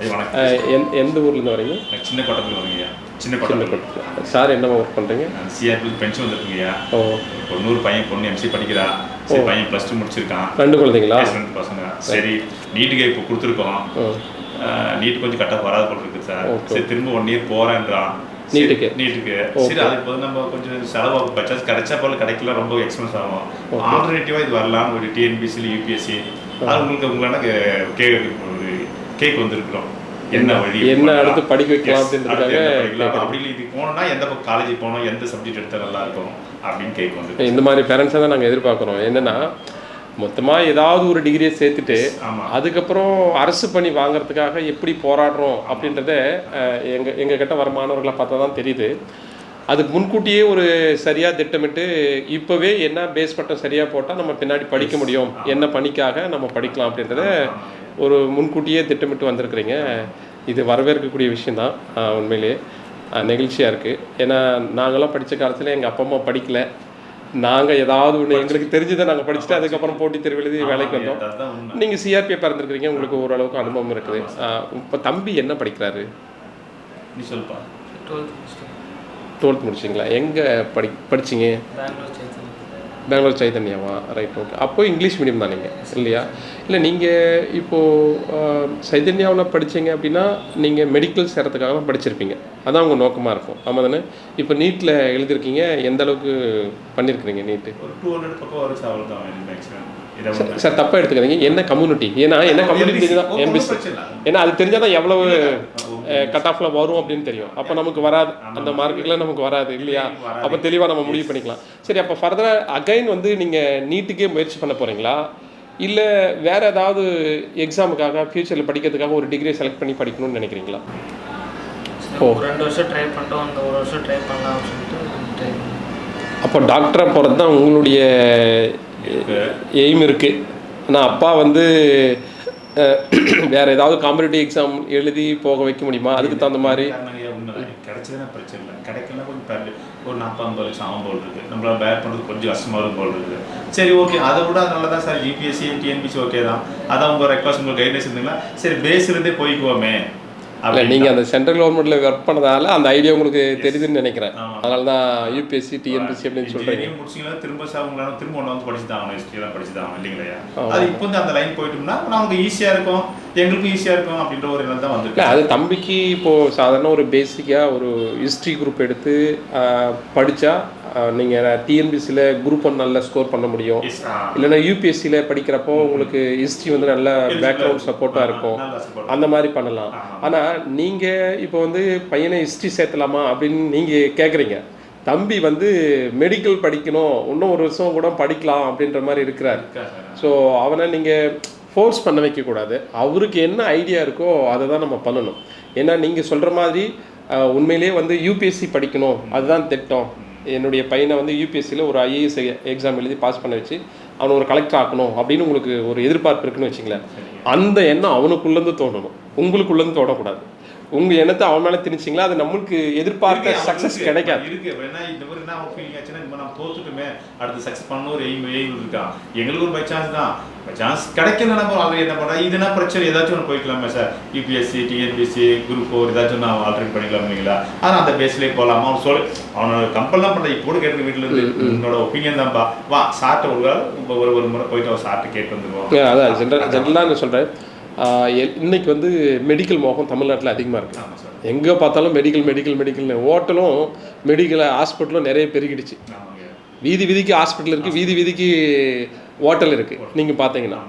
அஹ், எந்த ஊர்லேருந்து வரீங்க? சின்ன கோட்டத்தில் வரீங்கய்யா சின்ன கோட்டை சார் என்ன ஒர்க் பண்ணுறீங்க சிஆர்பி பென்ஷன் வந்துருக்குங்கய்யா. ஓ. நூறு பையன் பொண்ணு எம்சி படிக்கிறா. சரி பையன் ப்ளஸ் டூ முடிச்சிருக்கான். ரெண்டு குழந்தைங்களா? ரெண்டு பசங்க. சரி நீட்டுக்கு இப்போ கொடுத்துருக்கோம். நீட் கொஞ்சம் கரெக்டாக வராது போல இருக்கு சார். சரி திரும்ப ஒன் இயர் போறேன்றான். சரி, நீட்டுக்கு? நீட்டுக்கு சரி அதுக்கு வந்து நம்ம கொஞ்சம் செலவு பச்சாச்சு கிடைச்சா போல கிடைக்கல ரொம்ப எக்ஸ்பென்ஸ் ஆகும். ஆல்டர்னேட்டிவா இது வரலாம் ஒரு டிஎன்பிசியில் யூபிஎஸ்சி அது உங்களுக்கு உங்களான கே கேக் வந்திருக்கிறோம். என்ன வழி என்ன? அடுத்து படிக்க வைக்கலாம். அப்படி இது போனோம்னா எந்த காலேஜ் போகணும் எந்த சப்ஜெக்ட் எடுத்தா நல்லா இருக்கும்? அப்படின்னு கேக் வந்து இந்த மாதிரி பேரண்ட்ஸை தான் நாங்கள் எதிர்பார்க்குறோம். என்னன்னா மொத்தமாக ஏதாவது ஒரு டிகிரியை சேர்த்துட்டு அதுக்கப்புறம் அரசு பணி வாங்குறதுக்காக எப்படி போராடுறோம் அப்படின்றத அஹ், எங்க எங்க கிட்ட வர மாணவர்களை பார்த்தா தான் தெரியுது. அதுக்கு முன்கூட்டியே ஒரு சரியாக திட்டமிட்டு இப்போவே என்ன பேஸ் பட்டம் சரியாக போட்டால் நம்ம பின்னாடி படிக்க முடியும்? என்ன பணிக்காக நம்ம படிக்கலாம் அப்படின்றத ஒரு முன்கூட்டியே திட்டமிட்டு வந்திருக்கிறீங்க. இது வரவேற்கக்கூடிய விஷயந்தான் உண்மையிலேயே. நெகிழ்ச்சியாக இருக்குது ஏன்னா நாங்களாம் படித்த காலத்தில் எங்கள் அப்பா அம்மா படிக்கல. நாங்கள் ஏதாவது ஒன்று எங்களுக்கு தெரிஞ்சதை நாங்கள் படிச்சுட்டு அதுக்கப்புறம் போட்டித் தேர்வு எழுதி வேலைக்கு வந்தோம். நீங்கள் சிஆர்பிஎஃப் இருந்திருக்கிறீங்க உங்களுக்கு ஓரளவுக்கு அனுபவம் இருக்குது. இப்போ தம்பி என்ன படிக்கிறாரு? நீ சொல்லுப்பா. டுவெல்த் முடிச்சிங்களா? எங்கே படி படிச்சீங்க? பெங்களூர் சைதன்யாவா? ரைட் ஓகே அப்போ இங்கிலீஷ் மீடியம் தான் நீங்கள் இல்லையா? இல்லை நீங்கள் இப்போது சைதன்யாவில் படிச்சீங்க அப்படின்னா நீங்கள் மெடிக்கல் சேரத்துக்காக தான் படிச்சிருப்பீங்க. அதான் உங்கள் நோக்கமாக இருக்கும். ஆமாம் தானே? இப்போ நீட்டில் எழுதிருக்கீங்க எந்த அளவுக்கு பண்ணியிருக்கிறீங்க நீட்டு ஒரு டூ ஹண்ட்ரட் பக்கம் வரும் சார் அவ்வளோதான் மேக்ஸிமம். சார் தப்பாக எடுத்துக்காதீங்க. என்ன கம்யூனிட்டி ஏன்னா என்ன கம்யூனிட்டி ஒண்ணும் எம்பிசி. ஏன்னா அது தெரிஞ்சால் தான் எவ்வளவு. கட் ஆஃப்ல வரும் அப்படின்னு தெரியும். அப்போ நமக்கு வராது. அந்த மார்க்குக்கெல்லாம் நமக்கு வராது இல்லையா. அப்போ தெளிவாக நம்ம முடிவு பண்ணிக்கலாம். சரி அப்போ ஃபர்தராக அகைன் வந்து நீங்கள் நீட்டுக்கே முயற்சி பண்ண போகிறீங்களா இல்லை வேற ஏதாவது எக்ஸாமுக்காக ஃபியூச்சரில் படிக்கிறதுக்காக ஒரு டிகிரி செலக்ட் பண்ணி படிக்கணும்னு நினைக்கிறீங்களா? ஒரு ரெண்டு வருஷம் ட்ரை பண்ணிட்டோம். அந்த ஒரு வருஷம் ட்ரை பண்ணலாம் சொல்லிட்டு அப்போ டாக்டராக போகிறது தான் உங்களுடைய எய்ம் இருக்குது ஆனால் அப்பா வந்து வேற ஏதாவது காம்படிட்டிவ் எக்ஸாம் எழுதி போக வைக்க முடியுமா? அதுக்கு தகுந்த மாதிரி. கிடைச்சதுன்னா பிரச்சனை இல்லை. கிடைக்கலனா கொஞ்சம். ஒரு நாற்பது ஐம்பது லட்சம் ஆகும் போல் இருக்கு. நம்மளால பேர் பண்ணுறது கொஞ்சம் கஷ்டமாக இருக்கும் போல் இருக்கு. சரி ஓகே அதை விட நல்லா தான் சார்? யூபிஎஸ்சி டிஎன்பிசி ஓகே தான். அதான் உங்கள் ரெக்வஸ்ட் உங்களுக்கு கைட்லைன்ஸ் இருந்தீங்களா சரி பேஸ்ல இருந்தே போய்க்குவோமே. இல்லை நீங்கள் அந்த சென்ட்ரல் கவர்மெண்ட்டில் ஒர்க் பண்ணதால அந்த ஐடியா உங்களுக்கு தெரியுதுன்னு நினைக்கிறேன். அதனால தான் யூபிஎஸ்சி டிஎன்பிசி அப்படின்னு சொல்கிறீங்க முடிச்சீங்கன்னா திரும்ப சார் உங்களால திரும்ப ஒன்று வந்து படிச்சு தான் ஹிஸ்ட்ரி தான் படிச்சு தான் ஆகணும் இல்லைங்களா. அது இப்போ வந்து அந்த லைன் போயிட்டோம்னா நமக்கு ஈஸியாக இருக்கும் எங்களுக்கும் ஈஸியாக இருக்கும் அப்படின்ற ஒரு எண்ணம் தான் வந்திருக்கு அது தம்பிக்கு இப்போது சாதாரண ஒரு பேசிக்காக ஒரு ஹிஸ்ட்ரி குரூப் எடுத்து படிச்சா நீங்கள் டிஎன்பிசியில் குரூப் ஒன் நல்லா ஸ்கோர் பண்ண முடியும். இல்லைன்னா யூபிஎஸ்சியில் படிக்கிறப்போ உங்களுக்கு ஹிஸ்ட்ரி வந்து நல்ல பேக்ரவுண்ட் சப்போர்ட்டாக இருக்கும். அந்த மாதிரி பண்ணலாம். ஆனால் நீங்கள் இப்போ வந்து பையனை ஹிஸ்ட்ரி சேர்த்தலாமா அப்படின்னு நீங்கள் கேட்குறீங்க தம்பி வந்து மெடிக்கல் படிக்கணும். இன்னும் ஒரு வருஷம் கூட படிக்கலாம் அப்படின்ற மாதிரி இருக்கிறார்? ஸோ அவனை நீங்கள் ஃபோர்ஸ் பண்ண வைக்கக்கூடாது. அவருக்கு என்ன ஐடியா இருக்கோ அதை தான் நம்ம பண்ணணும். ஏன்னா நீங்கள் சொல்கிற மாதிரி உண்மையிலேயே வந்து யூபிஎஸ்சி படிக்கணும். அதுதான் திட்டம். என்னுடைய பையனை வந்து யூபிஎஸ்சியில் ஒரு ஐஏஎஸ் எக்ஸாம் எழுதி பாஸ் பண்ண வச்சு அவனை ஒரு கலெக்டர் ஆக்கணும் அப்படின்னு உங்களுக்கு ஒரு எதிர்பார்ப்பு இருக்குன்னு வச்சுங்களேன். அந்த எண்ணம் அவனுக்குள்ளேருந்து தோணணும். உங்களுக்குள்ளேருந்து தோணக்கூடாது உங்கள் எண்ணத்தை அவன் மேலே திணிச்சிங்களா? அது நம்மளுக்கு எதிர்பார்த்த இருக்கு, சக்ஸஸ் இருக்கு. கிடைக்காது. இருக்கு. வேணா இந்த மாதிரி என்ன ஃபீலிங் ஆச்சுன்னா மாதிரி நம்ம தோத்துட்டுமே அடுத்து சக்ஸஸ் பண்ணணும் ஒரு எய்ம் எய்ம் இருக்கான் எங்களுக்கு ஒரு பை சான்ஸ் தான். பை சான்ஸ் கிடைக்கல நம்ம ஆல்ரெடி என்ன பண்ணுறோம் இதுனா பிரச்சனை? ஏதாச்சும் ஒன்று போய்க்கலாமே sir UPSC TNPSC group four ஏதாச்சும் நான் ஆல்ரெடி பண்ணிக்கலாம் இல்லைங்களா ஆனால் அந்த பேஸ்லேயே போகலாமா அவன் சொல் அவனோட கம்பல்லாம் பண்ணுற இப்போ கூட கேட்டு வீட்டில் இருந்து உன்னோட ஒப்பீனியன் தான்ப்பா. வா சார்ட்ட ஒரு ஒரு ஒரு முறை போயிட்டு அவன் சார்ட்ட கேட்டு Yeah, அதான் ஜென்ரல் ஜென்ரலாக நான் சொல்கிறேன் இன்னைக்கு வந்து மெடிக்கல் மோகம் தமிழ்நாட்டில் அதிகமாக இருக்குது எங்கே பார்த்தாலும் மெடிக்கல் மெடிக்கல் மெடிக்கல்னு ஹோட்டலும் மெடிக்கல் ஹாஸ்பிட்டலும் நிறைய பெருகிடுச்சு. வீதி வீதிக்கு ஹாஸ்பிட்டல் இருக்குது வீதி வீதிக்கு ஹோட்டல் இருக்குது நீங்கள் பார்த்தீங்கன்னா.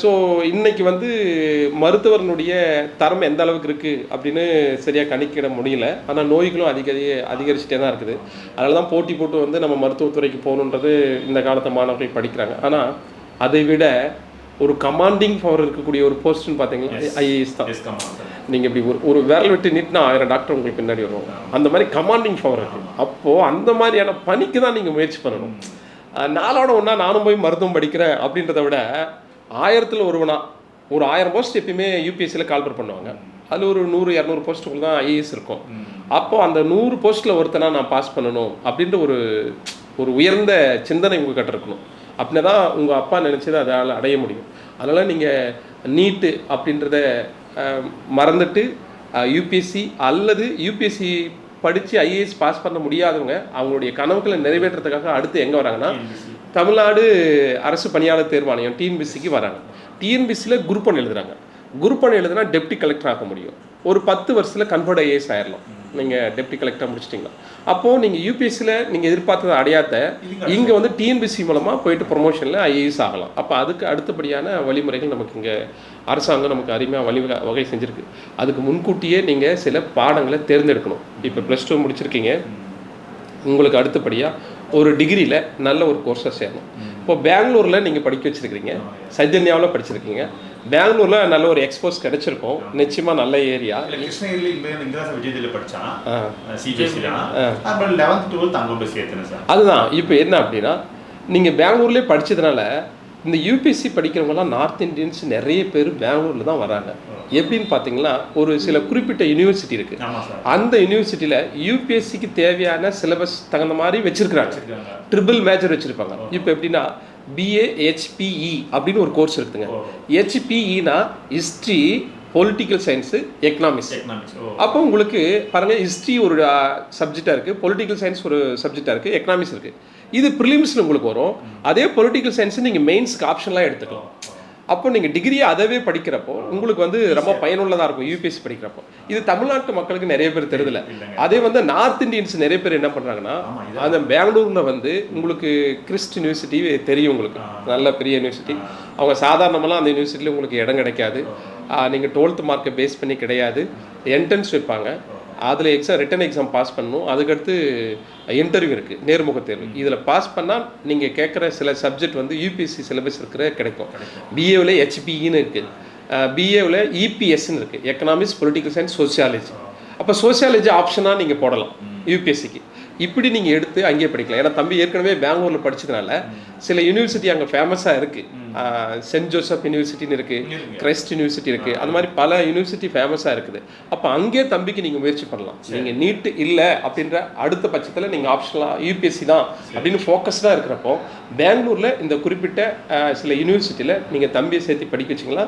ஸோ இன்னைக்கு வந்து மருத்துவர்களுடைய தரம் எந்த அளவுக்கு இருக்குது அப்படின்னு சரியாக கணிக்கிட முடியல. ஆனால் நோய்களும் அதிக அதிகரிச்சுட்டே தான் இருக்குது. அதனால தான் போட்டி போட்டு வந்து நம்ம மருத்துவத்துறைக்கு போகணுன்றது இந்த காலத்து மாணவர்கள் படிக்கிறாங்க. ஆனால் அதை விட ஒரு கமாண்டிங் பவர் இருக்கக்கூடிய ஒரு போஸ்ட்னு பார்த்தீங்கன்னா ஐஏஎஸ் தான். நீங்கள் இப்படி ஒரு ஒரு விரல் விட்டு நீட்டினா ஆயிரம் டாக்டர் உங்களுக்கு பின்னாடி வரும். அந்த மாதிரி கமாண்டிங் பவர் இருக்கு. அப்போது அந்த மாதிரியான பணிக்கு தான் நீங்கள் முயற்சி பண்ணணும். நாளோட ஒன்றா நானும் போய் மருத்துவம் படிக்கிறேன் அப்படின்றத விட ஆயிரத்தில் ஒருவனா ஒரு ஆயிரம் போஸ்ட் எப்பயுமே யூபிஎஸ்சியில் கால்பர் பண்ணுவாங்க. அதில் ஒரு நூறு இரநூறு போஸ்ட்டுக்குள்ள தான் ஐஏஎஸ் இருக்கும். அப்போ அந்த நூறு போஸ்ட்டில் ஒருத்தனா நான் பாஸ் பண்ணணும் அப்படின்ற ஒரு ஒரு உயர்ந்த சிந்தனை உங்ககிட்ட இருக்கணும். அப்படின்னா தான் உங்கள் அப்பா நினச்சதை அதால் அடைய முடியும். அதனால் நீங்கள் நீட்டு அப்படின்றத மறந்துட்டு யூபிஎஸ்சி அல்லது யூபிஎஸ்சி படித்து ஐஏஎஸ் பாஸ் பண்ண முடியாதவங்க அவங்களுடைய கனவுகளை நிறைவேற்றுறதுக்காக அடுத்து எங்கே வராங்கன்னா தமிழ்நாடு அரசு பணியாளர் தேர்வாணையம் டிஎன்பிசிக்கு வராங்க. டிஎன்பிசியில் குரூப் ஒன் எழுதுறாங்க. குரூப் ஒன் எழுதுனா டெப்டி கலெக்டர் ஆக முடியும். ஒரு பத்து வருஷத்தில் கன்வெர்ட் ஐஏஎஸ் ஆயிடலாம் நீங்கள் டெப்டி கலெக்டர் முடிச்சிட்டிங்களா? அப்போது நீங்கள் யூபிஎஸ்சியில் நீங்கள் எதிர்பார்த்ததை அடையாத இங்கே வந்து டிஎன்பிசி மூலமாக போயிட்டு ப்ரொமோஷனில் ஐஏஎஸ் ஆகலாம். அப்போ அதுக்கு அடுத்தபடியான வழிமுறைகள் நமக்கு இங்கே அரசாங்கம் நமக்கு அருமையாக வழி வகை செஞ்சுருக்கு. அதுக்கு முன்கூட்டியே நீங்கள் சில பாடங்களை தேர்ந்தெடுக்கணும். இப்போ ப்ளஸ் டூ முடிச்சிருக்கீங்க. உங்களுக்கு அடுத்தபடியாக ஒரு டிகிரியில் நல்ல ஒரு கோர்ஸை சேரணும். இப்போ பெங்களூரில் நீங்கள் படிக்க வச்சிருக்கீங்க சைதன்யாவில் படிச்சிருக்கீங்க. பெங்களூரில் நல்ல ஒரு எக்ஸ்போஸ் கிடைச்சிருக்கும். நிச்சயமாக நல்ல ஏரியா. அதுதான். இப்போ என்ன அப்படின்னா நீங்கள் பெங்களூர்லேயே படிச்சதுனால இந்த யூபிஎஸ்சி படிக்கிறவங்கலாம் நார்த் இந்தியன்ஸ் நிறைய பேர் பெங்களூரில் தான் வராங்க. எப்படின்னு பார்த்தீங்கன்னா ஒரு சில குறிப்பிட்ட யூனிவர்சிட்டி இருக்குது அந்த யூனிவர்சிட்டியில் யூபிஎஸ்சிக்கு தேவையான சிலபஸ் தகுந்த மாதிரி வச்சிருக்கிறாங்க. வச்சிருக்காங்க. ட்ரிபிள் மேஜர் வச்சிருப்பாங்க. இப்போ எப்படின்னா பிஏ ஹெச்பிஇ அப்படின்னு ஒரு கோர்ஸ் இருக்குதுங்க. ஹெச்பிஇனா ஹிஸ்ட்ரி பொலிட்டிக்கல் சயின்ஸு எக்கனாமிக்ஸ் அப்போ உங்களுக்கு பாருங்க ஹிஸ்ட்ரி ஒரு சப்ஜெக்டாக இருக்குது பொலிட்டிக்கல் சயின்ஸ் ஒரு சப்ஜெக்டாக இருக்குது எக்கனாமிக்ஸ் இருக்குது இது ப்ரிலிம்ஸில் உங்களுக்கு வரும். அதே பொலிட்டிக்கல் சயின்ஸ் நீங்கள் மெயின்ஸ்க்கு ஆப்ஷன்லாம் எடுத்துக்கலாம். அப்போ நீங்கள் டிகிரியை அதவே படிக்கிறப்போ உங்களுக்கு வந்து ரொம்ப பயனுள்ளதாக இருக்கும் யூபிஎஸ்சி படிக்கிறப்போ. இது தமிழ்நாட்டு மக்களுக்கு நிறைய பேர் இல்லைங்க. அதே வந்து நார்த் இந்தியன்ஸ் நிறைய பேர் என்ன பண்ணுறாங்கன்னா அந்த பெங்களூரில் வந்து உங்களுக்கு கிறிஸ்ட் யூனிவர்சிட்டி தெரியும் உங்களுக்கு. நல்ல பெரிய யூனிவர்சிட்டி அவங்க சாதாரணமெல்லாம் அந்த யூனிவர்சிட்டியில் உங்களுக்கு இடம் கிடைக்காது. நீங்கள் டுவெல்த் மார்க்கை பேஸ் பண்ணி கிடையாது. என்ட்ரன்ஸ் வைப்பாங்க. அதில் எக்ஸாம் ரிட்டன் எக்ஸாம் பாஸ் பண்ணணும். அதுக்கடுத்து இன்டர்வியூ இருக்குது நேர்முக தேர்வு. இதில் பாஸ் பண்ணால் நீங்கள் கேட்குற சில சப்ஜெக்ட் வந்து யூபிஎஸ்சி சிலபஸ் இருக்கிற கிடைக்கும். பிஏவில் ஹெச்பிஇன்னு இருக்குது பிஏவில் இபிஎஸ்ன்னு இருக்குது எக்கனாமிக்ஸ் பொலிட்டிக்கல் சயின்ஸ் சோசியாலஜி அப்போ சோசியாலஜி ஆப்ஷனாக நீங்கள் போடலாம். யூபிஎஸ்சிக்கு. இப்படி நீங்கள் எடுத்து அங்கேயே படிக்கலாம். ஏன்னா தம்பி ஏற்கனவே பெங்களூரில் படிச்சதுனால சில யூனிவர்சிட்டி அங்கே ஃபேமஸாக இருக்குது சென்ட் ஜோசப் யூனிவர்சிட்டின்னு இருக்குது இருக்கு. கிரைஸ்ட் யூனிவர்சிட்டி இருக்குது அது மாதிரி பல யூனிவர்சிட்டி ஃபேமஸாக இருக்குது. அப்போ அங்கேயே தம்பிக்கு நீங்கள் முயற்சி பண்ணலாம். நீங்கள் நீட்டு இல்லை அப்படின்ற அடுத்த பட்சத்தில் நீங்கள் ஆப்ஷனலாக யூபிஎஸ்சி தான் அப்படின்னு ஃபோக்கஸ்டாக இருக்கிறப்போ பெங்களூரில் இந்த குறிப்பிட்ட சில யூனிவர்சிட்டியில் நீங்கள் தம்பியை சேர்த்து படிக்க வச்சிங்களா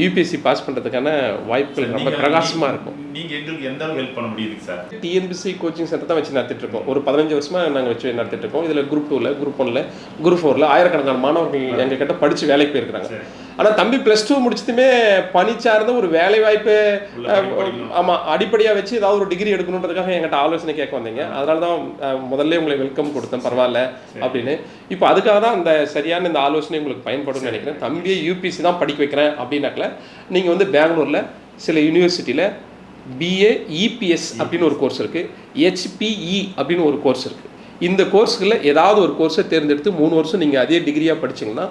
யூபிஎஸ்சி பாஸ் பண்ணுறதுக்கான வாய்ப்புகள் ரொம்ப பிரகாசமாக இருக்கும். நீங்க எங்களுக்கு எந்த ஹெல்ப் பண்ண முடியுது சார் டிஎன்பிசி கோச்சிங் சென்டர் தான் வச்சு நடத்திட்டு இருக்கோம். ஒரு பதினஞ்சு வருஷமா நாங்கள் வச்சு நடத்திட்டு இருக்கோம். இதில் குரூப் டூவில் குரூப் ஒன்ல குரூப் ஃபோரில் ஆயிரக்கணக்கான மாணவர்கள் எங்கள் கிட்ட படிச்சு வேலைக்கு போயிருக்கிறாங்க. சரி. ஆனால் தம்பி ப்ளஸ் டூ முடிச்சதுமே பணி சார்ந்த ஒரு வேலை வாய்ப்பு. ஆமாம் அடிப்படையாக வச்சு ஏதாவது ஒரு டிகிரி எடுக்கணுன்றதுக்காக என்கிட்ட ஆலோசனை கேட்க வந்தீங்க. அதனால தான் முதல்ல உங்களுக்கு வெல்கம் கொடுத்தேன். பரவாயில்ல அப்படின்னு. இப்போ அதுக்காக தான் அந்த சரியான இந்த ஆலோசனை உங்களுக்கு பயன்படும்னு நினைக்கிறேன். தம்பியை யூபிசி தான் படிக்க வைக்கிறேன் அப்படின்னாக்கல நீங்கள் வந்து பெங்களூரில் சில யூனிவர்சிட்டியில் பிஏ இபிஎஸ் அப்படின்னு ஒரு கோர்ஸ் இருக்குது ஹெச்பிஇ அப்படின்னு ஒரு கோர்ஸ் இருக்குது இந்த கோர்ஸ்களில் ஏதாவது ஒரு கோர்ஸை தேர்ந்தெடுத்து மூணு வருஷம் நீங்கள் அதே டிகிரியாக படிச்சீங்கன்னா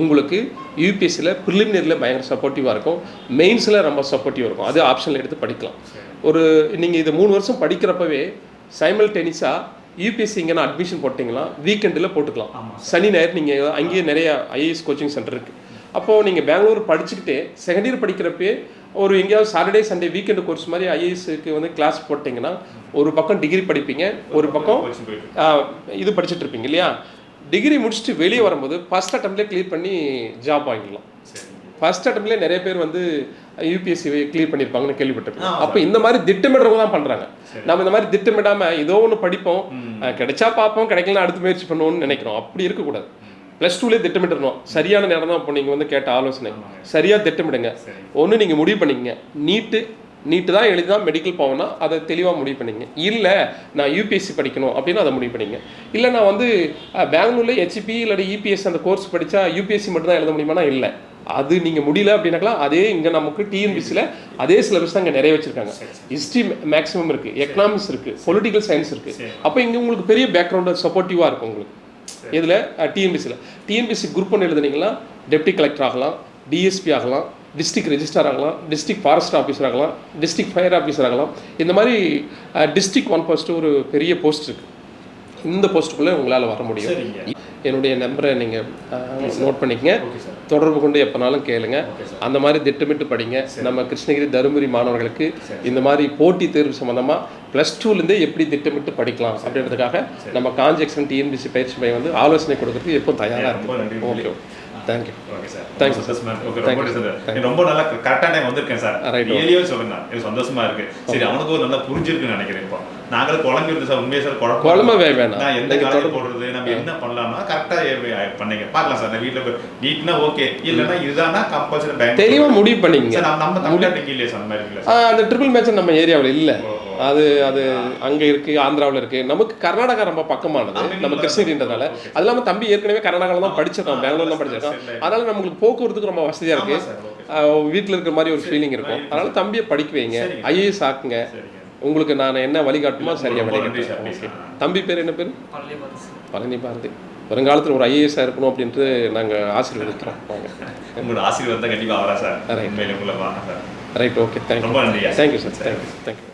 உங்களுக்கு யூபிஎஸ்சியில் ப்ரிலிமினரியில் பயங்கர சப்போர்ட்டிவாக இருக்கும். மெயின்ஸில் ரொம்ப சப்போர்ட்டிவாக இருக்கும். அது ஆப்ஷனில் எடுத்து படிக்கலாம். ஒரு நீங்கள் இது மூணு வருஷம் படிக்கிறப்பவே சைமல் டெனிஸாக யூபிஎஸ்சி இங்கே அட்மிஷன் போட்டிங்கன்னா வீக்கெண்டில் போட்டுக்கலாம். சனி ஞாயிறு நீங்கள் அங்கேயே நிறைய ஐஏஎஸ் கோச்சிங் சென்டர் இருக்குது அப்போது நீங்கள் பெங்களூர் படிச்சுக்கிட்டே செகண்ட் இயர் படிக்கிறப்பே ஒரு எங்கேயாவது சாட்டர்டே சண்டே வீக்கெண்டு கோர்ஸ் மாதிரி ஐஏஎஸ்க்கு வந்து கிளாஸ் போட்டிங்கன்னா ஒரு பக்கம் டிகிரி படிப்பீங்க ஒரு பக்கம் இது படிச்சுட்டு இருப்பீங்க இல்லையா? டிகிரி முடிச்சுட்டு வெளியே வரும்போது ஃபர்ஸ்ட் அட்டம்ப்ட்லேயே கிளியர் பண்ணி ஜாப் வாங்கிடலாம். ஃபர்ஸ்ட் அட்டம்ப்ட்லேயே நிறைய பேர் வந்து யூபிஎஸ்சி கிளியர் பண்ணியிருப்பாங்கன்னு கேள்விப்பட்டிருக்கேன் அப்போ இந்த மாதிரி திட்டமிடுறவங்க தான் பண்ணுறாங்க நம்ம இந்த மாதிரி திட்டமிடாமல் ஏதோ ஒன்று படிப்போம் கிடைச்சா பார்ப்போம் கிடைக்கலாம் அடுத்து முயற்சி பண்ணுவோம்னு நினைக்கிறோம். அப்படி இருக்கக்கூடாது. ப்ளஸ் டூலேயே திட்டமிடணும். சரியான நேரம் தான் இப்போ நீங்கள் வந்து கேட்ட ஆலோசனை. சரியாக திட்டமிடுங்க. ஒன்று நீங்கள் முடிவு பண்ணிக்கங்க. நீட்டு நீட்டு தான் எழுதி தான் மெடிக்கல் போகணும்னா அதை தெளிவாக முடிவு பண்ணிங்க இல்லை நான் யூபிஎஸ்சி படிக்கணும் அப்படின்னு அதை முடிவு பண்ணிங்க இல்லை நான் வந்து பெங்களூர்ல ஹெச்பி இல்லாட்டி இபிஎஸ் அந்த கோர்ஸ் படித்தா யூபிஎஸ்சி மட்டும் தான் எழுத முடியுமானா இல்லை. அது நீங்கள் முடியல அப்படின்னாக்கலாம் அதே இங்கே நமக்கு டிஎன்பிசியில் அதே சிலபஸ் தான் இங்கே நிறைய வச்சுருக்காங்க. ஹிஸ்ட்ரி மேக்ஸிமம் இருக்குது எக்கனாமிக்ஸ் இருக்குது பொலிட்டிக்கல் சயின்ஸ் இருக்குது. அப்போ இங்கே உங்களுக்கு பெரிய பேக்ரவுண்டு சப்போர்ட்டிவாக இருக்கும் உங்களுக்கு. இதில் டிஎன்பிசியில் டிஎன்பிசி குரூப் ஒன்று எழுதுனீங்களா டெப்டி கலெக்டர் ஆகலாம் டிஎஸ்பி ஆகலாம் டிஸ்ட்ரிக்ட் ரெஜிஸ்டார் ஆகலாம் டிஸ்ட்ரிக்ட் ஃபாரஸ்ட் ஆஃபீஸர் ஆகலாம் டிஸ்ட்ரிக்ட் ஃபயர் ஆஃபீஸர் ஆகலாம். இந்த மாதிரி டிஸ்ட்ரிக்ட் ஒன் போஸ்ட் ஒரு பெரிய போஸ்ட் இருக்குது இந்த போஸ்ட்டுக்குள்ளே உங்களால் வர முடியும். என்னுடைய நம்பரை நீங்கள் நோட் பண்ணிக்கங்க. தொடர்பு கொண்டு எப்போனாலும் கேளுங்க. அந்த மாதிரி திட்டமிட்டு படிங்க. நம்ம கிருஷ்ணகிரி தருமபுரி மாணவர்களுக்கு இந்த மாதிரி போட்டி தேர்வு சம்மந்தமாக ப்ளஸ் டூலேருந்தே எப்படி திட்டமிட்டு படிக்கலாம் அப்படின்றதுக்காக நம்ம காஞ்சி எக்ஸன் டிஎன்பிசி பயிற்சி மையம் வந்து ஆலோசனை கொடுக்கறதுக்கு எப்போ தயாராக ரொம்ப நன்றி. இருக்கு okay thank you okay sir you, சந்தோஷமா இருக்கு. ஓகே ரொம்ப சார் ரொம்ப நல்லா கரெக்டான டைம் வந்திருக்கேன் சார். ரியலியே சொல்லுங்க. எனக்கு சந்தோஷமா இருக்கு. சரி அவனுக்கு ஒரு நல்லா புரிஞ்சிருக்குன்னு நினைக்கிறேன் இப்போ. நாங்களும் குழம்பு இருந்து சார் உண்மையா சார் குழம்பு குழம்பவே வேணாம். நான் எந்த தொடர்பு- போடுறது நம்ம என்ன பண்ணலாம்னா கரெக்டா பண்ணீங்க. பார்க்கலாம் சார் வீட்டுல போய் நீட்னா ஓகே இல்லைன்னா இதுதானா கம்பல்சரி பேங்க் தெளிவா முடிவு பண்ணிக்கங்க சார் நம்ம தமிழ்நாட்டுக்கு இல்லையே சார் அந்த மாதிரி ஆ, அந்த ட்ரிபிள் மேட்ச் நம்ம ஏரியாவில் இல்லை. அது அது அங்கே இருக்கு ஆந்திராவில் இருக்கு. நமக்கு கர்நாடகா ரொம்ப பக்கமானது. நம்ம இல்ல. கிருஷ்ணகிரின்றதால. அது இல்லாமல் தம்பி ஏற்கனவே கர்நாடகாவில் தான் படிச்சிருக்கான் ஆ, பெங்களூர்ல தான் சரி, படிச்சிருக்கான். சரி. அதனால நம்மளுக்கு போக்குவரத்துக்கு ரொம்ப வசதியா இருக்கு. வீட்டில் இருக்கிற மாதிரி ஒரு ஃபீலிங் இருக்கும். அதனால தம்பியை படிக்க வைங்க. ஐஏஎஸ் ஆக்குங்க. உங்களுக்கு நான் என்ன வழிகாட்டுமோ ரொம்ப சரியா நன்றி வழிகாட்டுறேன் சார், ஓகே பேசலாம். தம்பி பேர் என்ன பேர்? பழனி பாரதி. வருங்காலத்தில் ஒரு ஐஏஎஸ்ஸாக இருக்கணும் அப்படின்ட்டு நாங்கள் ஆசீர்வதிக்கிறோம். வாங்க. உங்களோட ஆசீர்வாதம் தான் கண்டிப்பா வரா சார். உண்மையில உங்களை right okay thank you thank you sir. Thank you thank you